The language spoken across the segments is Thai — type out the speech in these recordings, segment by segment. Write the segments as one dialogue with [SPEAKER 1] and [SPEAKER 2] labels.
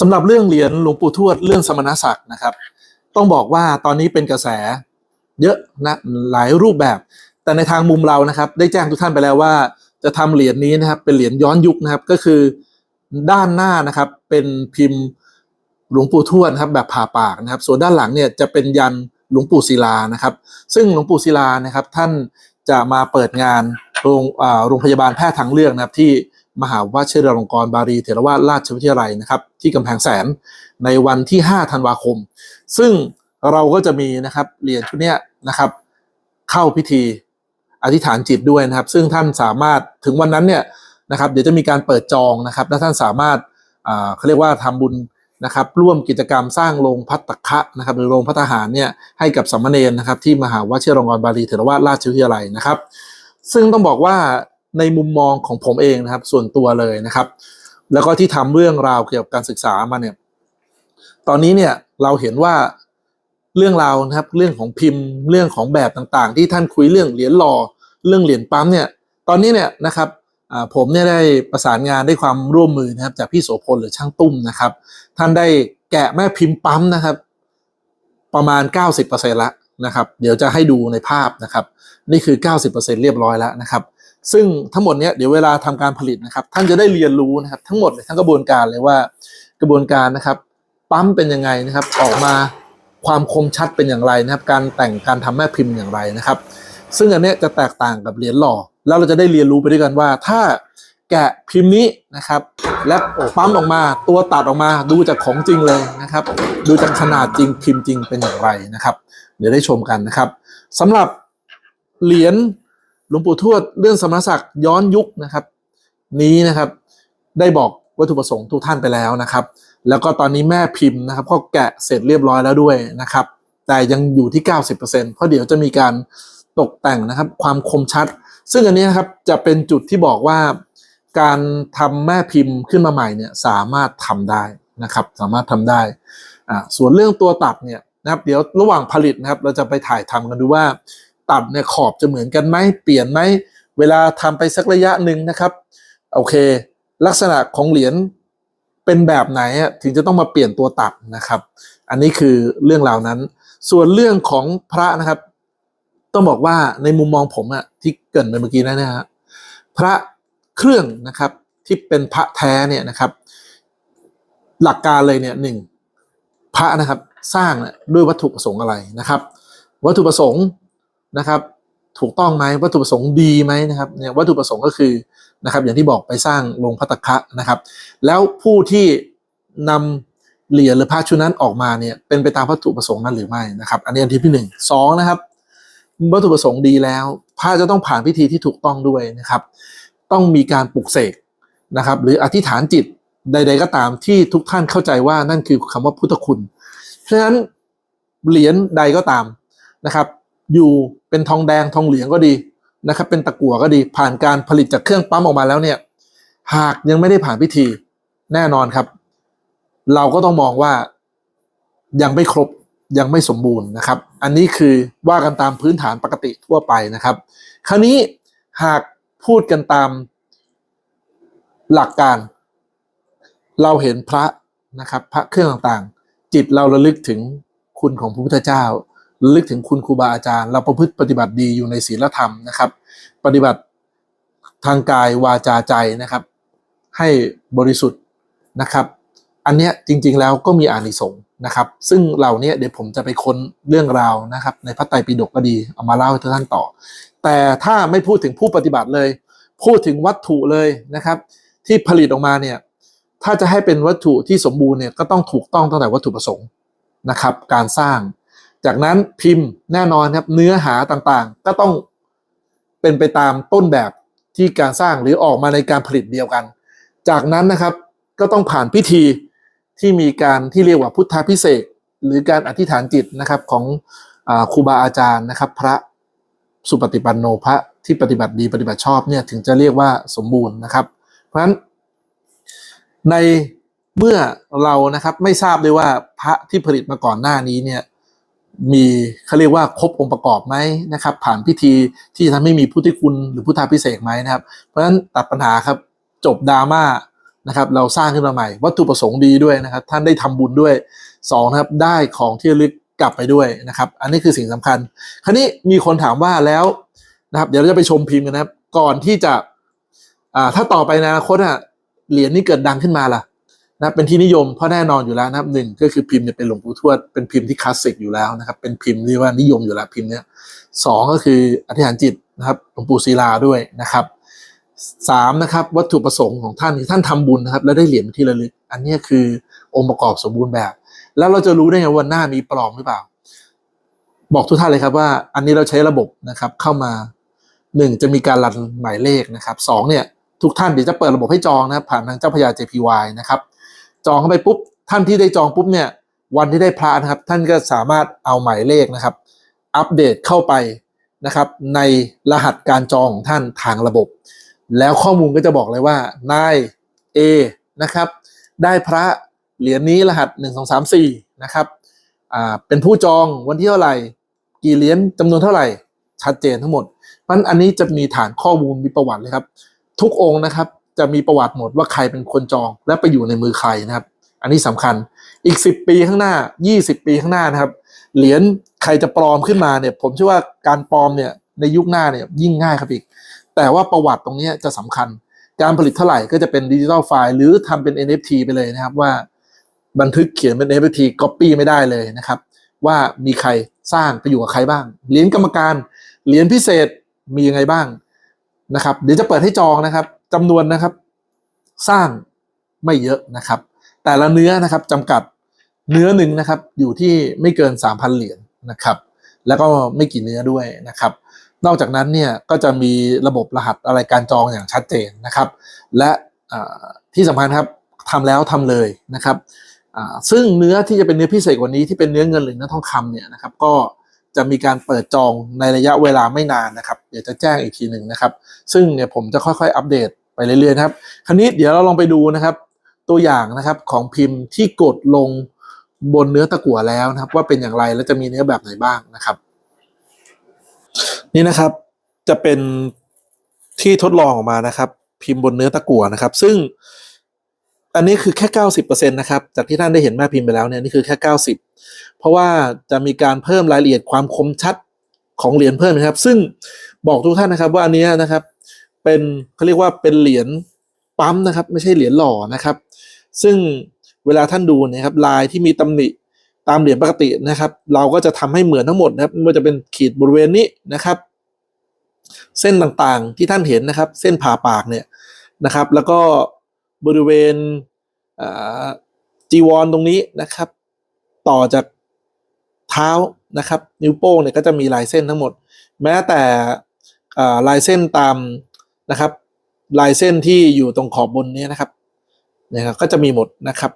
[SPEAKER 1] สำหรับเรื่องเหรียญหลวงปู่ทวดเรื่องสมณศักดิ์นะครับ ต้องบอกว่าตอนนี้เป็นกระแสเยอะนะหลายรูปแบบ แต่ในทางมุมเรานะครับ ได้แจ้งทุกท่านไปแล้วว่า จะทำเหรียญนี้นะครับ เป็นเหรียญย้อนยุคนะครับ ก็คือด้านหน้านะครับ เป็นพิมพ์หลวงปู่ทวดนะครับ แบบผ่าปากนะครับ ส่วนด้านหลังเนี่ยจะเป็นยันหลวงปู่ศิลานะครับ ซึ่งหลวงปู่ศิลานะครับ ท่านจะมาเปิดงานโรงโรงพยาบาลแพทย์ทางเลือกนะครับที่ มหาวชิรลงกรณ์บารีเถรวาทราชวิทยาลัยนะครับ ที่กำแพงแสนในวันที่ 5 ธันวาคม ซึ่งเราก็จะมีนะครับเหรียญชุดเนี้ยนะครับ เข้าพิธีอธิษฐานจิตด้วยนะครับ ซึ่งท่านสามารถถึงวันนั้นเนี่ยนะครับ เดี๋ยวจะมีการเปิดจองนะครับและท่านสามารถอ่าเขาเรียกว่าทำบุญนะครับ ร่วมกิจกรรมสร้างโรงพัตตคะนะครับ หรือโรงพัฒหารเนี่ยให้กับสมมเนรนะครับ ที่มหาวชิรลงกรณ์บาลีเถรวาทราชวิทยาลัยนะครับ ซึ่งต้องบอกว่า ในมุมมองของผมเองนะครับ ส่วนตัวเลยนะครับ แล้วก็ที่ทำเรื่องราวเกี่ยวกับการศึกษามาเนี่ย ตอนนี้เนี่ยเราเห็นว่าเรื่องราวนะครับเรื่องของพิมพ์เรื่องของแบบต่างๆ ที่ท่านคุยเรื่องเหรียญหล่อเรื่องเหรียญปั๊มเนี่ย ตอนนี้เนี่ยนะครับผมเนี่ยได้ประสานงานได้ความร่วมมือนะครับ จากพี่โสพลหรือช่างตุ้มนะครับ ท่านได้แกะแม่พิมพ์ปั๊มนะครับ ประมาณ 90%ละนะครับ เดี๋ยวจะให้ดูในภาพนะครับ นี่คือ 90%เรียบร้อยแล้วนะครับ ซึ่งทั้งหมดเนี้ยเดี๋ยวเวลาทำการผลิตนะครับ ท่านจะได้เรียนรู้นะครับ ทั้งหมดเลยทั้งกระบวนการเลยว่ากระบวนการนะครับปั๊มเป็นยังไงนะครับ ออกมาความคมชัดเป็นอย่างไรนะครับ การแต่งการทำแม่พิมพ์อย่างไรนะครับ ซึ่งอันนี้จะแตกต่างกับเหรียญหล่อ แล้วเราจะได้เรียนรู้ไปด้วยกันว่า ถ้าแกะพิมพ์นี้นะครับ และปั๊มออกมาตัวตัดออกมาดูจากของจริงเลยนะครับ ดูจากขนาดจริงพิมพ์จริงเป็นอย่างไรนะครับ เดี๋ยวได้ชมกันนะครับสำหรับเหรียญ หลวงปู่ทวดเรื่องสมณศักดิ์ย้อนยุคนะครับ นี้นะครับ ได้บอกวัตถุประสงค์ทุกท่านไปแล้วนะครับ แล้วก็ตอนนี้แม่พิมพ์นะครับก็แกะเสร็จเรียบร้อยแล้วด้วยนะครับ แต่ยังอยู่ที่ 90%เพราะเดี๋ยวจะมีการตกแต่งนะครับความคมชัด ซึ่งอันนี้นะครับจะเป็นจุดที่บอกว่าการทำแม่พิมพ์ขึ้นมาใหม่เนี่ยสามารถทำได้นะครับ สามารถทำได้อ่าส่วนเรื่องตัวตัดเนี่ยนะครับ เดี๋ยวระหว่างผลิตนะครับ เราจะไปถ่ายทำกันดูว่า ตัดเนี่ยขอบจะเหมือนกันไหมเปลี่ยนไหมเวลาทำไปสักระยะหนึ่งนะครับโอเค ลักษณะของเหรียญเป็นแบบไหนอะถึงจะต้องมาเปลี่ยนตัวตัดนะครับ อันนี้คือเรื่องราวนั้น ส่วนเรื่องของพระนะครับ ต้องบอกว่าในมุมมองผมอะที่เกรินไปเมื่อกี้นะนะฮะพระเครื่องนะครับที่เป็นพระแท้เนี่ยนะครับ หลักการเลยเนี่ยหนึ่งพระนะครับสร้างด้วยวัตถุประสงค์อะไรนะครับ วัตถุประสงค์ นะครับ ถูกต้องไหมวัตถุประสงค์ดีไหมนะครับเนี่ยวัตถุประสงค์ก็คือนะครับ อย่างที่บอกไปสร้างโรงพัตตคะนะครับ แล้วผู้ที่นำเหรียญหรือพระชุดนั้นออกมาเนี่ยเป็นไปตามวัตถุประสงค์นั้นหรือไม่นะครับ อันนี้อันที่ที่หนึ่งสองนะครับ วัตถุประสงค์ดีแล้วพระจะต้องผ่านพิธีที่ถูกต้องด้วยนะครับ ต้องมีการปลุกเสกนะครับ หรืออธิษฐานจิตใด ๆ ก็ตามที่ทุกท่านเข้าใจว่านั่นคือคำว่าพุทธคุณ เพราะฉะนั้นเหรียญใดก็ตามนะครับ อยู่เป็นทองแดงทองเหลืองก็ดีนะครับ เป็นตะกั่วก็ดีผ่านการผลิตจากเครื่องปั๊มออกมาแล้วเนี่ย หากยังไม่ได้ผ่านพิธีแน่นอนครับ เราก็ต้องมองว่ายังไม่ครบยังไม่สมบูรณ์นะครับ อันนี้คือว่ากันตามพื้นฐานปกติทั่วไปนะครับ คราวนี้หากพูดกันตามหลักการ เราเห็นพระนะครับ พระเครื่องต่างๆ จิตเราระลึกถึงคุณของพระพุทธเจ้า ลึกถึงคุณครูบาอาจารย์ เราประพฤติปฏิบัติดีอยู่ในศีลธรรมนะครับ ปฏิบัติทางกายวาจาใจนะครับ ให้บริสุทธิ์นะครับ อันเนี้ยจริงๆแล้วก็มีอานิสงส์นะครับ ซึ่งเหล่านี้เดี๋ยวผมจะไปค้นเรื่องราวนะครับ ในพระไตรปิฎกก็ดีเอามาเล่าให้ทุกท่านต่อ แต่ถ้าไม่พูดถึงผู้ปฏิบัติเลย พูดถึงวัตถุเลยนะครับ ที่ผลิตออกมาเนี่ยถ้าจะให้เป็นวัตถุที่สมบูรณ์เนี่ยก็ต้องถูกต้องตั้งแต่วัตถุประสงค์นะครับ การสร้าง จากนั้นพิมพ์แน่นอนครับเนื้อหาต่างๆ ก็ต้องเป็นไปตามต้นแบบที่การสร้างหรือออกมาในการผลิตเดียวกัน จากนั้นนะครับก็ต้องผ่านพิธีที่มีการที่เรียกว่าพุทธาพิเศษหรือการอธิษฐานจิตนะครับของอครูบาอาจารย์นะครับ พระสุปฏิปันโนพระที่ปฏิบัติดีปฏิบัติชอบเนี่ยถึงจะเรียกว่าสมบูรณ์นะครับ เพราะฉะนั้นในเมื่อเรานะครับไม่ทราบเลยว่าพระที่ผลิตมาก่อนหน้านี้เนี่ย มีเขาเรียกว่าครบองค์ประกอบไหมนะครับ ผ่านพิธีที่ทำให้มีพุทธิคุณหรือพุทธาพิเศษไหมนะครับ เพราะฉะนั้นตัดปัญหาครับจบดราม่านะครับเราสร้างขึ้นมาใหม่ วัตถุประสงค์ดีด้วยนะครับ ท่านได้ทำบุญด้วยสองนะครับได้ของที่ระลึกกลับไปด้วยนะครับ อันนี้คือสิ่งสำคัญ คราวนี้มีคนถามว่าแล้วนะครับ เดี๋ยวเราจะไปชมพิมพ์กันนะครับ ก่อนที่จะอ่าถ้าต่อไปในอนาคตอะเหรียญนี้เกิดดังขึ้นมาล่ะ นะเป็นที่นิยมเพราะแน่นอนอยู่แล้วนะครับหนึ่งก็คือพิมพ์เนี่ยเป็นหลวงปู่ทวดเป็นพิมพ์ที่คลาสสิกอยู่แล้วนะครับเป็นพิมพ์ที่ว่านิยมอยู่แล้วพิมพ์เนี้ยสองก็คืออธิษฐานจิตนะครับหลวงปู่ศิลาด้วยนะครับสามนะครับวัตถุประสงค์ของท่านที่ท่านทำบุญนะครับแล้วได้เหรียญที่ระลึก อันนี้คือองค์ประกอบสมบูรณ์แบบ แล้วเราจะรู้ได้ไงว่าหน้ามีปลอมหรือเปล่า บอกทุกท่านเลยครับว่า อันนี้เราใช้ระบบนะครับเข้ามาหนึ่งจะมีการรันหมายเลขนะครับสองเนี่ยทุกท่านเดี๋ยวจะเปิดระบบให้จองนะครับผ่านทางเจ้าพยา JPY นะครับ จองเข้าไปปุ๊บท่านที่ได้จองปุ๊บเนี่ยวันที่ได้พระนะครับ ท่านก็สามารถเอาหมายเลขนะครับ อัปเดตเข้าไปนะครับ ในรหัสการจองของท่านทางระบบ แล้วข้อมูลก็จะบอกเลยว่านาย A นะครับ ได้พระเหรียญนี้รหัส 1 2 3 4นะครับอ่าเป็นผู้จองวันที่เท่าไหร่ กี่เหรียญจำนวนเท่าไหร่ ชัดเจนทั้งหมดเพราะฉะนั้นอันนี้จะมีฐานข้อมูลมีประวัติเลยครับ ทุกองค์นะครับ จะมีประวัติหมดว่าใครเป็นคนจองและไปอยู่ในมือใครนะครับ อันนี้สำคัญอีก 10 ปีข้างหน้า 20 ปีข้างหน้านะครับ เหรียญใครจะปลอมขึ้นมาเนี่ย ผมเชื่อว่าการปลอมเนี่ยในยุคหน้าเนี่ยยิ่งง่ายครับอีก แต่ว่าประวัติตรงนี้จะสำคัญ การผลิตเท่าไหร่ก็จะเป็นดิจิทัลไฟล์หรือทำเป็น NFT ไปเลยนะครับว่าบันทึกเขียนเป็น NFT copy ไม่ได้เลยนะครับ ว่ามีใครสร้างไปอยู่กับใครบ้าง เหรียญกรรมการ เหรียญพิเศษมียังไงบ้างนะครับ เดี๋ยวจะเปิดให้จองนะครับ จำนวนนะครับ สร้างไม่เยอะนะครับ แต่ละเนื้อนะครับจำกัดเนื้อหนึ่งนะครับ อยู่ที่ไม่เกิน 3,000 เหรียญนะครับ แล้วก็ไม่กี่เนื้อด้วยนะครับ นอกจากนั้นเนี่ยก็จะมีระบบรหัสอะไรการจองอย่างชัดเจนนะครับ และที่สำคัญครับทำแล้วทำเลยนะครับซึ่งเนื้อที่จะเป็นเนื้อพิเศษกว่านี้ที่เป็นเนื้อเงินหรือเนื้อทองคำเนี่ยนะครับ ก็ จะมีการเปิดจองในระยะเวลาไม่นานนะครับ เดี๋ยวจะแจ้งอีกทีหนึ่งนะครับ ซึ่งเนี่ยผมจะค่อยๆ อัปเดตไปเรื่อยๆครับ คราวนี้เดี๋ยวเราลองไปดูนะครับ ตัวอย่างนะครับของพิมพ์ที่กดลงบนเนื้อตะกั่วแล้วนะครับ ว่าเป็นอย่างไรและจะมีเนื้อแบบไหนบ้างนะครับ นี่นะครับจะเป็นที่ทดลองออกมานะครับ พิมพ์บนเนื้อตะกั่วนะครับ ซึ่ง อันนี้คือแค่เก้าสิบเปอร์เซ็นต์นะครับ จากที่ท่านได้เห็นแม่พิมพ์ไปแล้วเนี่ยนี่คือแค่เก้าสิบเพราะว่าจะมีการเพิ่มรายละเอียดความคมชัดของเหรียญเพิ่มนะครับ ซึ่งบอกทุกท่านนะครับว่าอันนี้นะครับ เป็นเขาเรียกว่าเป็นเหรียญปั๊มนะครับ ไม่ใช่เหรียญหล่อนะครับ ซึ่งเวลาท่านดูนะครับลายที่มีตำหนิตามเหรียญปกตินะครับ เราก็จะทำให้เหมือนทั้งหมดนะครับไม่ว่าจะเป็นขีดบริเวณนี้นะครับ เส้นต่างๆที่ท่านเห็นนะครับ เส้นผ่าปากเนี่ยนะครับ แล้วก็ บริเวณจีวรตรงนี้นะครับ ต่อจากเท้านะครับ นิ้วโป้งเนี่ยก็จะมีลายเส้นทั้งหมด แม้แต่ลายเส้นตามนะครับ ลายเส้นที่อยู่ตรงขอบบนนี้นะครับนะครับก็จะมีหมดนะครับ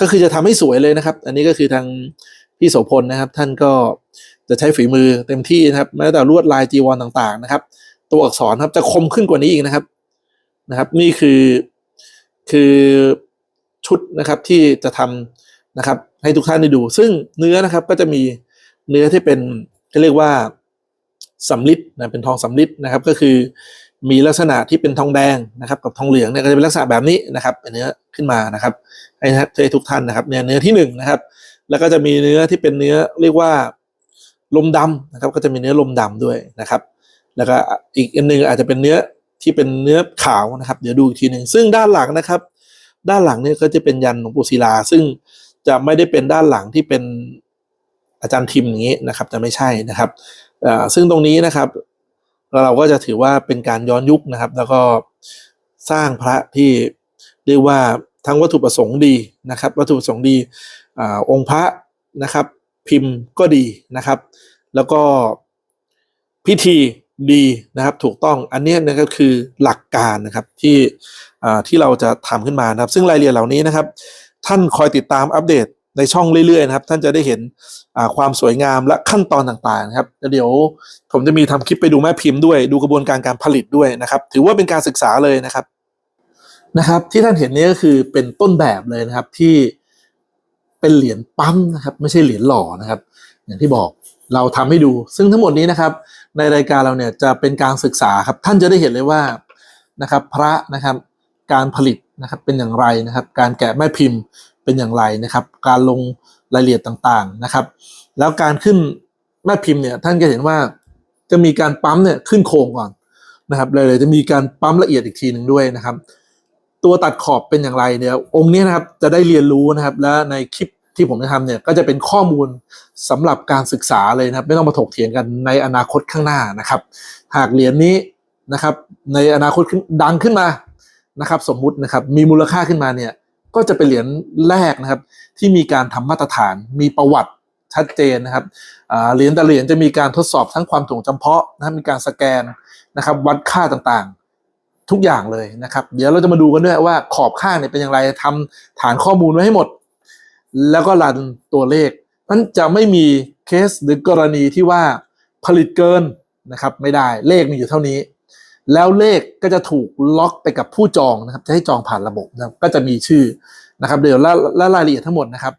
[SPEAKER 1] ก็คือจะทำให้สวยเลยนะครับ อันนี้ก็คือทางพี่โสพลนะครับ ท่านก็จะใช้ฝีมือเต็มที่นะครับแม้แต่ลวดลายจีวรต่างๆนะครับ ตัวอักษรครับจะคมขึ้นกว่านี้อีกนะครับนะครับ นี่คือ คือชุดนะครับที่จะทำนะครับ ให้ทุกท่านได้ดู ซึ่งเนื้อนะครับก็จะมีเนื้อที่เป็นเขาเรียกว่าสำลิดนะเป็นทองสำลิดนะครับ ก็คือมีลักษณะที่เป็นทองแดงนะครับ กับทองเหลืองเนี่ยก็จะเป็นลักษณะแบบนี้นะครับเป็นเนื้อขึ้นมานะครับให้ทุกท่านนะครับเนี่ยเนื้อที่หนึ่งนะครับ แล้วก็จะมีเนื้อที่เป็นเนื้อเรียกว่าลมดำนะครับ ก็จะมีเนื้อลมดำด้วยนะครับ แล้วก็อีกอันหนึ่งอาจจะเป็นเนื้อ ที่เป็นเนื้อขาวนะครับ เดี๋ยวดูอีกทีหนึ่งซึ่งด้านหลังนะครับ ด้านหลังเนี่ยก็จะเป็นยันหลวงปู่ศิลา ซึ่งจะไม่ได้เป็นด้านหลังที่เป็นอาจารย์ทิมอย่างนี้นะครับ จะไม่ใช่นะครับซึ่งตรงนี้นะครับ เราก็จะถือว่าเป็นการย้อนยุคนะครับ แล้วก็สร้างพระที่เรียกว่าทั้งวัตถุประสงค์ดีนะครับ วัตถุประสงค์ดีอองค์พระนะครับ พิมพ์ก็ดีนะครับ แล้วก็พิธี ดีนะครับถูกต้องอันนี้นะก็คือหลักการนะครับที่ที่เราจะทำขึ้นมานะครับ ซึ่งรายละเอียดเหล่านี้นะครับ ท่านคอยติดตามอัปเดตในช่องเรื่อยๆนะครับ ท่านจะได้เห็นความสวยงามและขั้นตอนต่างๆนะครับเดี๋ยวผมจะมีทำคลิปไปดูแม่พิมพ์ด้วย ดูกระบวนการการผลิตด้วยนะครับ ถือว่าเป็นการศึกษาเลยนะครับนะครับ ที่ท่านเห็นนี้ก็คือเป็นต้นแบบเลยนะครับที่เป็นเหรียญปั๊มนะครับ ไม่ใช่เหรียญหล่อนะครับ อย่างที่บอก เราทำให้ดู ซึ่งทั้งหมดนี้นะครับ ในรายการเราเนี่ยจะเป็นการศึกษาครับ ท่านจะได้เห็นเลยว่านะครับพระนะครับการผลิตนะครับเป็นอย่างไรนะครับ การแกะแม่พิมพ์เป็นอย่างไรนะครับ การลงรายละเอียดต่างๆนะครับ แล้วการขึ้นแม่พิมพ์เนี่ยท่านจะเห็นว่าจะมีการปั๊มเนี่ยขึ้นโครงก่อนนะครับเลยจะมีการปั๊มละเอียดอีกทีหนึ่งด้วยนะครับ ตัวตัดขอบเป็นอย่างไรเนี่ยองค์นี้นะครับจะได้เรียนรู้นะครับ และในคลิป ที่ผมจะทำเนี่ยก็จะเป็นข้อมูลสำหรับการศึกษาเลยนะครับ ไม่ต้องมาถกเถียงกันในอนาคตข้างหน้านะครับ หากเหรียญนี้นะครับ ในอนาคตดังขึ้นมานะครับ สมมุตินะครับมีมูลค่าขึ้นมาเนี่ยก็จะเป็นเหรียญแรกนะครับ ที่มีการทำมาตรฐานมีประวัติชัดเจนนะครับเหรียญแต่เหรียญจะมีการทดสอบทั้งความถ่วงจำเพาะนะครับมีการสแกนนะครับ วัดค่าต่างๆ ทุกอย่างเลยนะครับ เดี๋ยวเราจะมาดูกันด้วยว่าขอบข้างเนี่ยเป็นอย่างไรทำฐานข้อมูลไว้ให้หมด แล้วก็รันตัวเลขนั้นจะไม่มีเคสหรือกรณีที่ว่าผลิตเกินนะครับไม่ได้เลขมีอยู่เท่านี้ แล้วเลขก็จะถูกล็อกไปกับผู้จองนะครับ จะให้จองผ่านระบบนะครับก็จะมีชื่อนะครับ เดี๋ยวและและรายละเอียดทั้งหมดนะครับ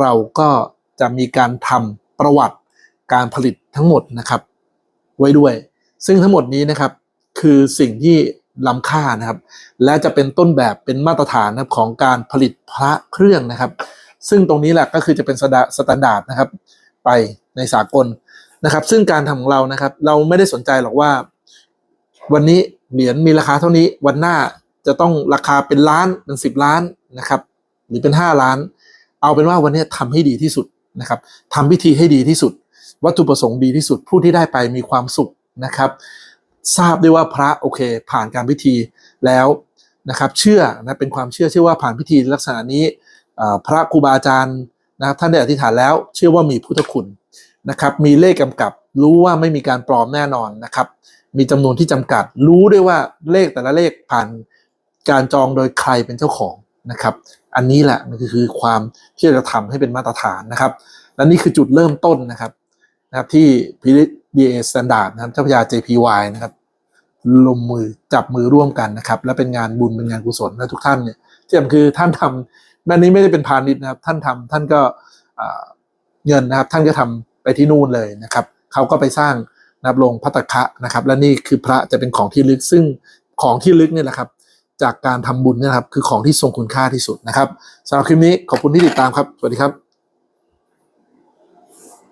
[SPEAKER 1] เราก็จะมีการทำประวัติการผลิตทั้งหมดนะครับ ไว้ด้วย ซึ่งทั้งหมดนี้นะครับคือสิ่งที่ล้ำค่านะครับ และจะเป็นต้นแบบเป็นมาตรฐานนะครับของการผลิตพระเครื่องนะครับ ซึ่งตรงนี้แหละก็คือจะเป็นสแตนดาร์ดนะครับ ไปในสากลนะครับ ซึ่งการทำของเรานะครับ เราไม่ได้สนใจหรอกว่า วันนี้เหรียญมีราคาเท่านี้วันหน้าจะต้องราคาเป็นล้านเป็นสิบล้านนะครับ หรือเป็นห้าล้าน เอาเป็นว่าวันนี้ทำให้ดีที่สุดนะครับทำพิธีให้ดีที่สุด วัตถุประสงค์ดีที่สุดผู้ที่ได้ไปมีความสุขนะครับ ทราบได้ว่าพระโอเค ผ่านการพิธีแล้วนะครับ เชื่อนะเป็นความเชื่อเชื่อว่าผ่านพิธีลักษณะนี้ พระครูบาอาจารย์นะครับท่านได้อธิษฐานแล้ว เชื่อว่ามีพุทธคุณนะครับ มีเลขกำกับรู้ว่าไม่มีการปลอมแน่นอนนะครับ มีจำนวนที่จำกัด รู้ด้วยว่าเลขแต่ละเลขผ่านการจองโดยใครเป็นเจ้าของนะครับ อันนี้แหละมันคือความที่จะทำให้เป็นมาตรฐานนะครับ และนี่คือจุดเริ่มต้นนะครับนะครับที่พิริ DA Standard นะครับเจ้าพยา JPY นะครับลงมือจับมือร่วมกันนะครับ และเป็นงานบุญเป็นงานกุศลและทุกท่านเนี่ยที่สำคัญคือท่านทำ แม่นี้ไม่ได้เป็นพาณิชย์นะครับ ท่านทำท่านก็เงินนะครับ ท่านก็ทำไปที่นู่นเลยนะครับเขาก็ไปสร้างนะครับลงพัตคะนะครับ และนี่คือพระจะเป็นของที่ลึกซึ่งของที่ลึกเนี่ยแหละครับ จากการทำบุญเนี่ยนะครับ คือของที่ทรงคุณค่าที่สุดนะครับสำหรับคลิปนี้ขอบคุณที่ติดตามครับ สวัสดีครับ